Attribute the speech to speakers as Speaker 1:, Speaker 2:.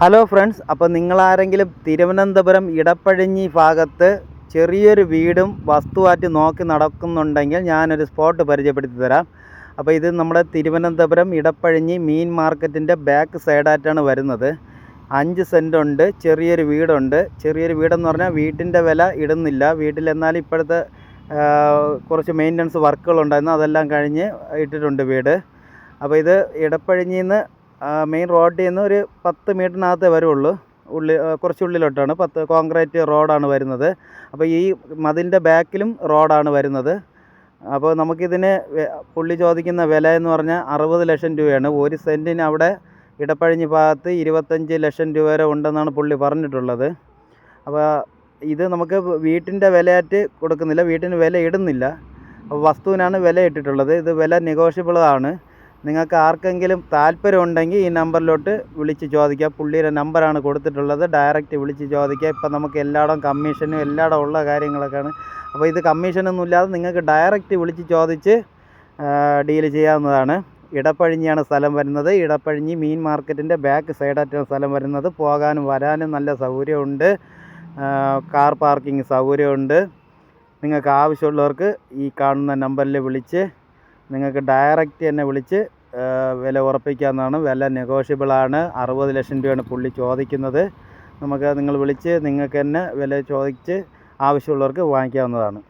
Speaker 1: Hello friends അപ്പോൾ നിങ്ങളാരെങ്കിലും തിരുവനന്തപുരം ഇടപ്പഴിഞ്ഞി ഭാഗത്ത് ചെറിയൊരു വീടും വസ്തുവായിട്ട് നോക്കി നടക്കുന്നുണ്ടെങ്കിൽ ഞാനൊരു സ്പോട്ട് പരിചയപ്പെടുത്തി തരാം. അപ്പോൾ ഇത് നമ്മുടെ തിരുവനന്തപുരം ഇടപ്പഴിഞ്ഞി മീൻ മാർക്കറ്റിന്റെ ബാക്ക് സൈഡായിട്ടാണ് വരുന്നത്. അഞ്ച് സെന്റ് ഉണ്ട് ചെറിയൊരു വീടുണ്ട്. ചെറിയൊരു വീടെന്ന് പറഞ്ഞാൽ വീട്ടിന്റെ വില ഇടുന്നില്ല. വീട്ടിൽ എന്നാൽ ഇപ്പോഴത്തെ കുറച്ച് മെയിന്റനൻസ് വർക്കുകളുണ്ടായിരുന്നു അതെല്ലാം കഴിഞ്ഞ് ഇട്ടിട്ടുണ്ട് വീട്. അപ്പോൾ ഇത് ഇടപ്പഴിഞ്ഞിൽ നിന്ന് മെയിൻ റോഡിൽ നിന്ന് ഒരു പത്ത് മീറ്ററിനകത്തേ വരുള്ളൂ. ഉള്ളി കുറച്ചുള്ളിലോട്ടാണ് പത്ത് കോൺക്രീറ്റ് റോഡാണ് വരുന്നത്. അപ്പോൾ ഈ മതിലിന്റെ ബാക്കിലും റോഡാണ് വരുന്നത്. അപ്പോൾ നമുക്കിതിന് പുള്ളി ചോദിക്കുന്ന വില എന്ന് പറഞ്ഞാൽ അറുപത് ലക്ഷം രൂപയാണ്. ഒരു സെന്റിന് അവിടെ ഇടപ്പഴിഞ്ഞ് ഭാഗത്ത് ഇരുപത്തഞ്ച് ലക്ഷം രൂപ വരെ ഉണ്ടെന്നാണ് പുള്ളി പറഞ്ഞിട്ടുള്ളത്. അപ്പോൾ ഇത് നമുക്ക് വീട്ടിന്റെ വിലയായിട്ട് കൊടുക്കുന്നില്ല. വീട്ടിന് വില ഇടുന്നില്ല. വസ്തുവിനാണ് വില ഇട്ടിട്ടുള്ളത്. ഇത് വില നെഗോഷ്യബിൾ ആണ്. നിങ്ങൾക്ക് ആർക്കെങ്കിലും താല്പര്യം ഉണ്ടെങ്കിൽ ഈ നമ്പറിലോട്ട് വിളിച്ച് ചോദിക്കുക. പുള്ളിയുടെ നമ്പറാണ് കൊടുത്തിട്ടുള്ളത്. ഡയറക്റ്റ് വിളിച്ച് ചോദിക്കുക. ഇപ്പം നമുക്ക് എല്ലായിടം കമ്മീഷനും എല്ലായിടം ഉള്ള കാര്യങ്ങളൊക്കെയാണ്. അപ്പോൾ ഇത് കമ്മീഷനൊന്നും ഇല്ലാതെ നിങ്ങൾക്ക് ഡയറക്റ്റ് വിളിച്ച് ചോദിച്ച് ഡീൽ ചെയ്യാവുന്നതാണ്. ഇടപ്പഴിഞ്ഞിയാണ് സ്ഥലം വരുന്നത്. ഇടപ്പഴിഞ്ഞി മീൻ മാർക്കറ്റിന്റെ ബാക്ക് സൈഡായിട്ടാണ് സ്ഥലം വരുന്നത്. പോകാനും വരാനും നല്ല സൗകര്യമുണ്ട്. കാർ പാർക്കിംഗ് സൗകര്യമുണ്ട്. നിങ്ങൾക്ക് ആവശ്യമുള്ളവർക്ക് ഈ കാണുന്ന നമ്പറിൽ വിളിച്ച് നിങ്ങൾക്ക് ഡയറക്റ്റ് തന്നെ വിളിച്ച് വില ഉറപ്പിക്കാമെന്നാണ്. വില നെഗോഷ്യബിളാണ് അറുപത് ലക്ഷം രൂപയാണ് പുള്ളി ചോദിക്കുന്നത്. നമുക്ക് നിങ്ങൾ വിളിച്ച് നിങ്ങൾക്ക് തന്നെ വില ചോദിച്ച് ആവശ്യമുള്ളവർക്ക് വാങ്ങിക്കാവുന്നതാണ്.